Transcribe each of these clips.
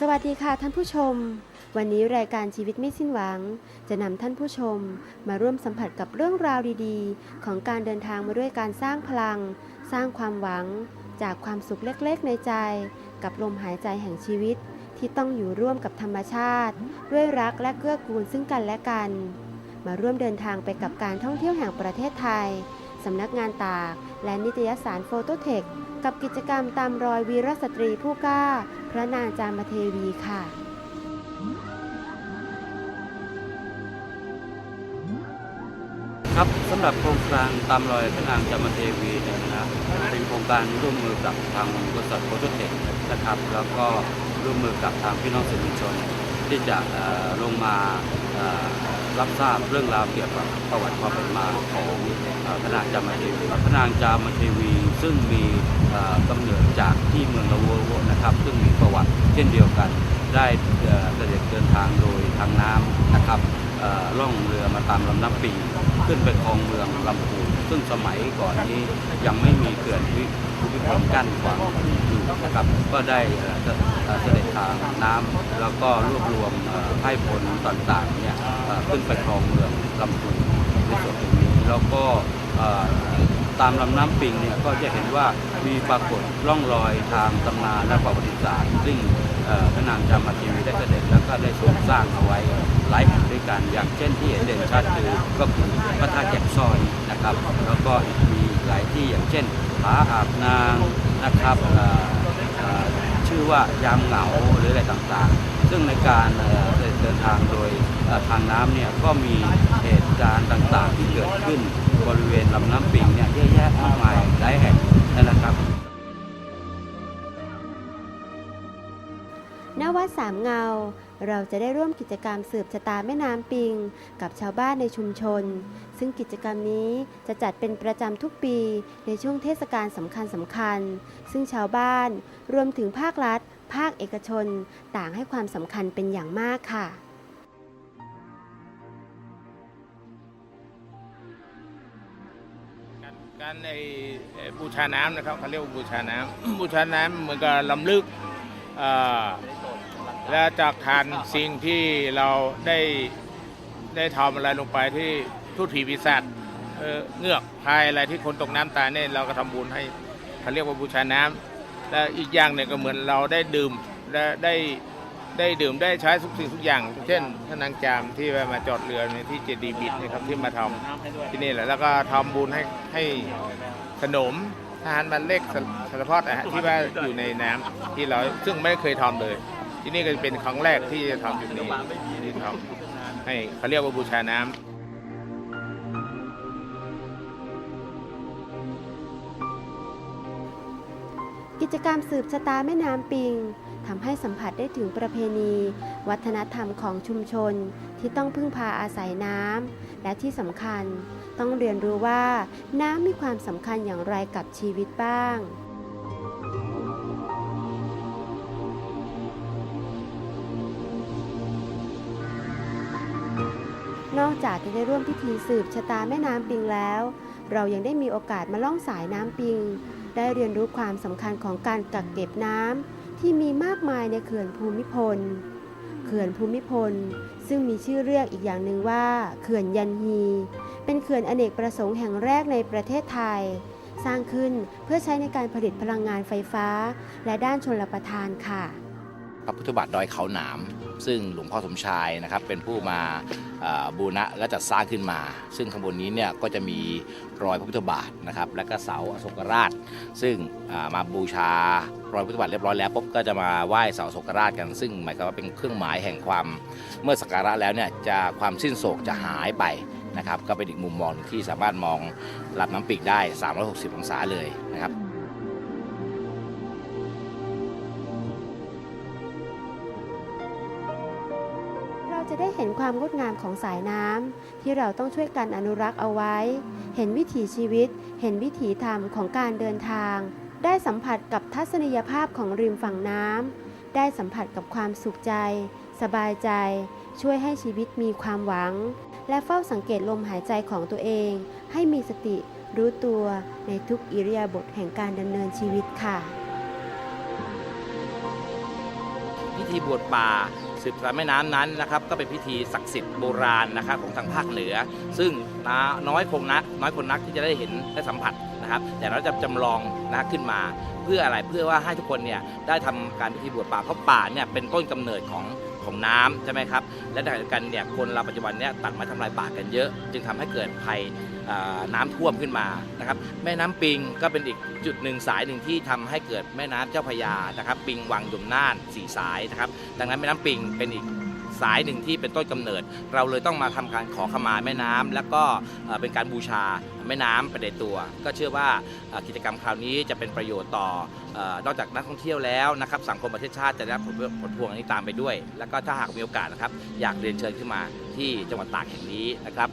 สวัสดีค่ะท่านผู้ชม วันนี้รายการชีวิตไม่สิ้นหวัง จะนำท่านผู้ชมมาร่วมสัมผัสกับเรื่องราวดีๆ ของการเดินทางมาด้วยการสร้างพลัง สร้างความหวัง จากความสุขเล็กๆ ในใจ กับลมหายใจแห่งชีวิต ที่ต้องอยู่ร่วมกับธรรมชาติ ด้วยรักและเกื้อกูลซึ่งกันและกัน มาร่วมเดินทางไปกับการท่องเที่ยวแห่งประเทศไทยสำนักงานตาก และนิตยสารโฟโตเทคกับกิจกรรมตามรอยวีรสตรีผู้กล้า พระนางจามเทวีค่ะ ครับสำหรับโครงการตามรอยพระนางจามเทวีเนี่ยนะเป็นโครงการร่วมมือกับทางบริษัทโฟโตเทคนะครับ แล้วก็ร่วมมือกับทางพี่น้องสื่อมวลชน ที่จะลงมา รับทราบเรื่องราวเกี่ยวกับประวัติความเป็นมาของพระนางจามเทวีพระนางจามเทวีซึ่งมีเอ่อกำเนิดจากที่เมืองละวัวนะครับ ซึ่งมีประวัติเช่นเดียวกัน ได้เสด็จเดินทางโดยทางน้ำนะครับล่องเรือมาตามลำน้ำปิงขึ้นไปคลองเมืองลำพูนซึ่งสมัยก่อนนี้ยังไม่มีเขื่อนวิภูมิพลกั้นขวางอยู่นะครับ ก็ได้ เสด็จทางน้ำแล้วก็รวบรวมไพร่พลต่างๆเนี่ยขึ้นไปคลองเมืองลำพูนในส่วนตรงนี้แล้วก็ตามลำน้ำปิงเนี่ยก็จะเห็นว่ามีปรากฏร่องรอยทางตำนานและประวัติศาสตร์ซึ่งพระนางจามาทีวีได้เสด็จแล้วก็ได้ทรงสร้างเอาไว้หลายแห่งด้วยกันอย่างเช่นที่เด่นชัดคือก็คือพระธาตุแจกซอยนะครับ แล้วก็มีหลายที่อย่างเช่นผาอาบนางนะครับ ชื่อว่ายามเหงาหรืออะไรต่างๆ ซึ่งในการเดินทางโดยทางน้ำเนี่ยก็มีเหตุการณ์ต่างๆ ที่เกิดขึ้นบริเวณลำน้ำปิงเนี่ยเยอะแยะมากมายหลายแห่งนะครับณวัดสามเงา เราจะได้ร่วมกิจกรรมสืบชะตาแม่น้ำปิง กับชาวบ้านในชุมชน ซึ่งกิจกรรมนี้จะจัดเป็นประจำทุกปีในช่วงเทศกาลสำคัญสำคัญๆซึ่งชาวบ้านรวมถึงภาครัฐ ภาคเอกชน ต่างให้ความสำคัญเป็นอย่างมากค่ะการในบูชาน้ำนะครับเขาเรียกว่าบูชาน้ำบูชาน้ำเหมือนกับลำลึกอ่อ และจากทานสิ่งที่เราได้ได้ทำอะไรลงไปที่ทุตผีปีศาจเอ่อเงือกพายอะไรที่คนตกน้ำตายเนี่ยเราก็ทำบุญให้เขาเรียกว่าบูชาน้ำและอีกอย่างเนี่ยก็เหมือนเราได้ดื่มและได้ได้ดื่มได้ใช้ทุกสิ่งทุกอย่าง เช่นท่านนางจามที่มาจอดเรือในที่เจดีย์บิดนะครับที่มาทำที่นี่แหละแล้วก็ทำบุญให้ให้ขนมทหารมันเล็กสสารพัดอะฮะที่ว่าอยู่ในน้ำที่เราซึ่งไม่เคยทำเลย ที่นี่ก็เป็นครั้งแรกที่จะทำจุดนี้ที่ทำให้เขาเรียกว่าบูชาน้ำกิจกรรมสืบชะตาแม่น้ำปิงทำให้สัมผัสได้ถึงประเพณี วัฒนธรรมของชุมชนที่ต้องพึ่งพาอาศัยน้ำและที่สำคัญ ต้องเรียนรู้ว่าน้ำมีความสำคัญอย่างไรกับชีวิตบ้าง นอกจากจะได้ร่วมพิธีสืบชะตาแม่น้ำปิงแล้ว เรายังได้มีโอกาสมาล่องสายน้ำปิง ได้เรียนรู้ความสำคัญของการกักเก็บน้ำที่มีมากมายในเขื่อนภูมิพล เขื่อนภูมิพล ซึ่งมีชื่อเรียกอีกอย่างหนึ่งว่า เขื่อนยันฮี เป็นเขื่อนอเนกประสงค์แห่งแรกในประเทศไทย สร้างขึ้นเพื่อใช้ในการผลิตพลังงานไฟฟ้า และด้านชนลประทานค่ะ พระพุทธบาทดอยเขาหนาม ซึ่งหลวงพ่อสมชายนะครับเป็นผู้มาบูรณะและจัดสร้างขึ้นมา ซึ่งข้างบนนี้เนี่ยก็จะมีรอยพระพุทธบาทนะครับและก็เสาอโศกราช ซึ่งมาบูชารอยพระพุทธบาทเรียบร้อยแล้วปุ๊บก็จะมาไหว้เสาอโศกราชกัน ซึ่งหมายความว่าเป็นเครื่องหมายแห่งความเมื่อสักการะแล้วเนี่ยจะความสิ้นโศกจะหายไปนะครับก็เป็นอีกมุมมองหนึ่งที่สามารถมองรับน้ำปีกได้ 360 องศาเลยนะครับ ได้เห็นความงดงามของสายน้ำที่เราต้องช่วยกันอนุรักษ์เอาไว้ เห็นวิถีชีวิต เห็นวิถีธรรมของการเดินทาง ได้สัมผัสกับทัศนียภาพของริมฝั่งน้ำได้สัมผัสกับความสุขใจ สบายใจ ช่วยให้ชีวิตมีความหวัง และเฝ้าสังเกตลมหายใจของตัวเอง ให้มีสติรู้ตัวในทุกอิริยาบถแห่งการดำเนินชีวิตค่ะ พิธีบวชป่า สืบสายแม่น้ำนั้นนะครับก็เป็นพิธีศักดิ์สิทธิ์โบราณนะครับของทางภาคเหนือ ซึ่งน้าน้อยคงนักน้อยคนนักที่จะได้เห็นได้สัมผัสนะครับ แต่เราจะจำลองนะขึ้นมา เพื่ออะไรเพื่อว่าให้ทุกคนเนี่ยได้ทำการพิธีบวชป่าเพราะป่าเนี่ยเป็นต้นกำเนิดของ ของน้ำใช่ไหมครับ และขณะเดียวกันเนี่ยคนเราปัจจุบันเนี่ยตัดไม้ทำลายป่ากันเยอะ จึงทำให้เกิดภัยอ่าน้ำท่วมขึ้นมานะครับแม่น้ำปิงก็เป็นอีกจุดหนึ่งสายหนึ่งที่ทำให้เกิดแม่น้ำเจ้าพระยานะครับ ปิงวังยมน่านสี่สายนะครับ ดังนั้นแม่น้ำปิงเป็นอีก สายหนึ่งที่เป็นต้นกำเนิด เราเลยต้องมาทำการขอขมาแม่น้ำแล้วก็เป็นการบูชาแม่น้ำไปในตัว ก็เชื่อว่ากิจกรรมคราวนี้จะเป็นประโยชน์ต่อนอกจากนักท่องเที่ยวแล้วนะครับสังคมประเทศชาติจะได้รับผลผลพวงอันนี้ตามไปด้วย แล้วก็ถ้าหากมีโอกาสนะครับอยากเรียนเชิญขึ้นมาที่จังหวัดตากแห่งนี้นะครับ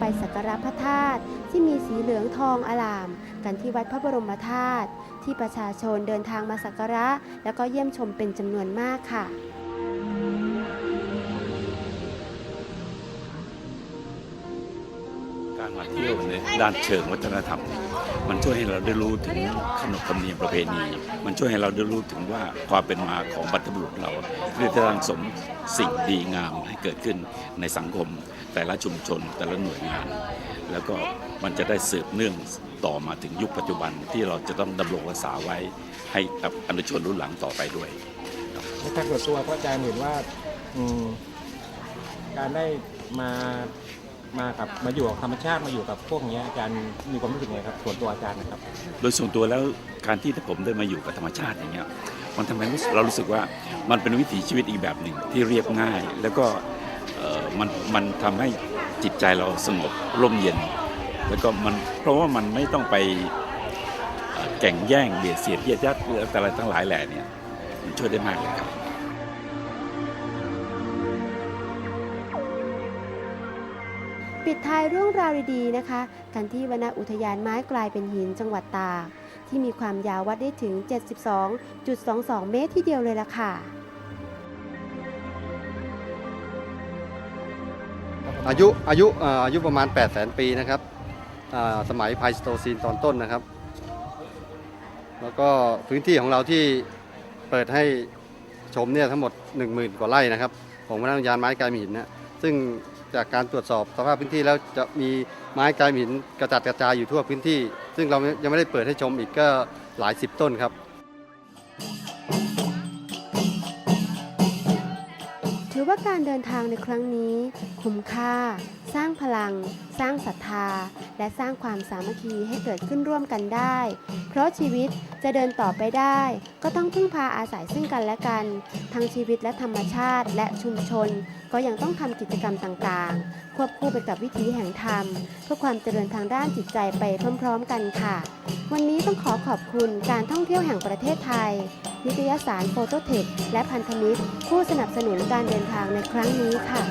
ไปสักการะพระธาตุที่มีสีเหลืองทองอลาม กันที่วัดพระบรมธาตุ ที่ประชาชนเดินทางมาสักการะ แล้วก็เยี่ยมชมเป็นจำนวนมากค่ะ การมาเที่ยวในด้านเชิงวัฒนธรรม มันช่วยให้เราได้รู้ถึงขนบธรรมเนียมประเพณี มันช่วยให้เราได้รู้ถึงว่าความเป็นมาของบรรพบุรุษเราเพื่อจะสร้างสมสิ่งดีงามให้เกิดขึ้นในสังคม แต่ละชุมชนแต่ละหน่วยงาน แล้วก็มันจะได้สืบเนื่องต่อมาถึงยุคปัจจุบันที่เราจะต้องดำรงรักษาไว้ให้กับอนุชนรุ่นหลังต่อไปด้วยในทางส่วนตัวพระอาจารย์เห็นว่าการได้มา มากับ มาอยู่กับธรรมชาติมาอยู่กับพวกเนี้ยอาจารย์มีความรู้สึกไงครับส่วนตัวอาจารย์นะครับ โดยส่วนตัวแล้วการที่ผมได้มาอยู่กับธรรมชาติอย่างเงี้ยมันทำให้รู้สึกเรารู้สึกว่ามันเป็นวิถีชีวิตอีกแบบหนึ่งที่เรียบง่าย แล้วก็เอ่อมันมันทำให้จิตใจเราสงบร่มเย็น แล้วก็มันเพราะว่ามันไม่ต้องไปเอ่อแข่งแย่งเบียดเสียดเยียดยัดหรืออะไรทั้งหลายแหล่เนี่ยมันช่วยได้มากเลยครับ ปิดท้ายเรื่องราวดีๆนะคะ กันที่วนอุทยานไม้กลายเป็นหินจังหวัดตาก ที่มีความยาววัดได้ถึง 72.22 เมตรที่เดียวเลยล่ะค่ะอายุอายุอายุประมาณ 8 0 0 0 0 0ปีนะครับสมัยไพลสโตซีนตอนต้นนะครับ แล้วก็พื้นที่ของเราที่เปิดให้ชมเนี่ยทั้งหมด 10,000 กว่าไร่นะครับ ของวรรณอุทยานไม้กลายหินนะซึ่ง จากการตรวจสอบสภาพพื้นที่แล้วจะมีไม้กายหินกระจัดกระจายอยู่ทั่วพื้นที่ ซึ่งเรายังไม่ได้เปิดให้ชมอีกก็หลายสิบต้นครับ ถือว่าการเดินทางในครั้งนี้ คุ้มค่า สร้างพลัง สร้างศรัทธา และสร้างความสามัคคีให้เกิดขึ้นร่วมกันได้ เพราะชีวิตจะเดินต่อไปได้ ก็ต้องพึ่งพาอาศัยซึ่งกันและกัน ทั้งชีวิตและธรรมชาติและชุมชน ก็ยังต้องทำกิจกรรมต่างๆ ควบคู่ไปกับวิถีแห่งธรรม เพื่อความเจริญทางด้านจิตใจไปพร้อมๆกันค่ะ วันนี้ต้องขอขอบคุณการท่องเที่ยวแห่งประเทศไทย นิตยสารโฟโตเทคและพันธมิตร ผู้สนับสนุนการเดินทางในครั้งนี้ค่ะ